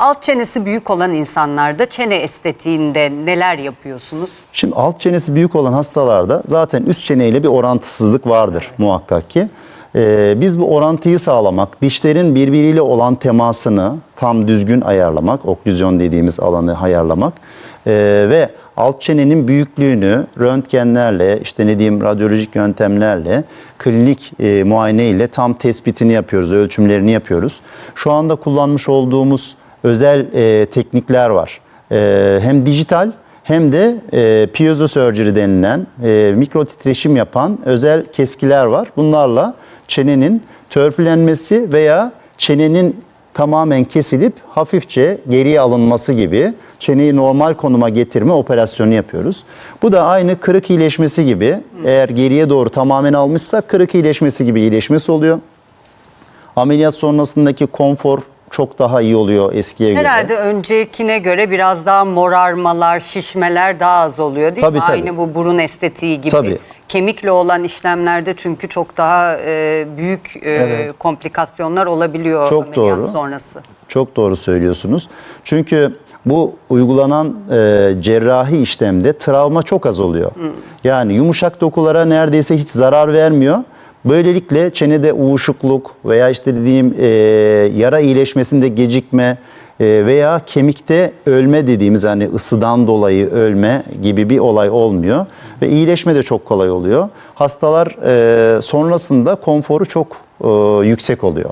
alt çenesi büyük olan insanlarda çene estetiğinde neler yapıyorsunuz? Şimdi alt çenesi büyük olan hastalarda zaten üst çeneyle bir orantısızlık vardır muhakkak ki. Ee, biz bu orantıyı sağlamak, dişlerin birbiriyle olan temasını tam düzgün ayarlamak, oklüzyon dediğimiz alanı ayarlamak ee, ve alt çenenin büyüklüğünü röntgenlerle, işte ne diyeyim radyolojik yöntemlerle, klinik e, muayene ile tam tespitini yapıyoruz, ölçümlerini yapıyoruz. Şu anda kullanmış olduğumuz özel e, teknikler var. E, hem dijital hem de e, piezosurgery denilen e, mikro titreşim yapan özel keskiler var. Bunlarla çenenin törpülenmesi veya çenenin tamamen kesilip hafifçe geriye alınması gibi çeneyi normal konuma getirme operasyonu yapıyoruz. Bu da aynı kırık iyileşmesi gibi eğer geriye doğru tamamen almışsak kırık iyileşmesi gibi iyileşmesi oluyor. Ameliyat sonrasındaki konfor çok daha iyi oluyor eskiye göre. Herhalde öncekine göre biraz daha morarmalar, şişmeler daha az oluyor değil Tabii, mi? tabii. Aynı bu burun estetiği gibi. Tabii. Kemikle olan işlemlerde çünkü çok daha e, büyük e, komplikasyonlar olabiliyor Çok doğru. sonrası. Çok doğru söylüyorsunuz. Çünkü bu uygulanan e, cerrahi işlemde travma çok az oluyor. Yani yumuşak dokulara neredeyse hiç zarar vermiyor. Böylelikle çenede uğuşukluk veya işte dediğim e, yara iyileşmesinde gecikme e, veya kemikte ölme dediğimiz hani ısıdan dolayı ölme gibi bir olay olmuyor. Ve iyileşme de çok kolay oluyor. Hastalar e, sonrasında konforu çok e, yüksek oluyor.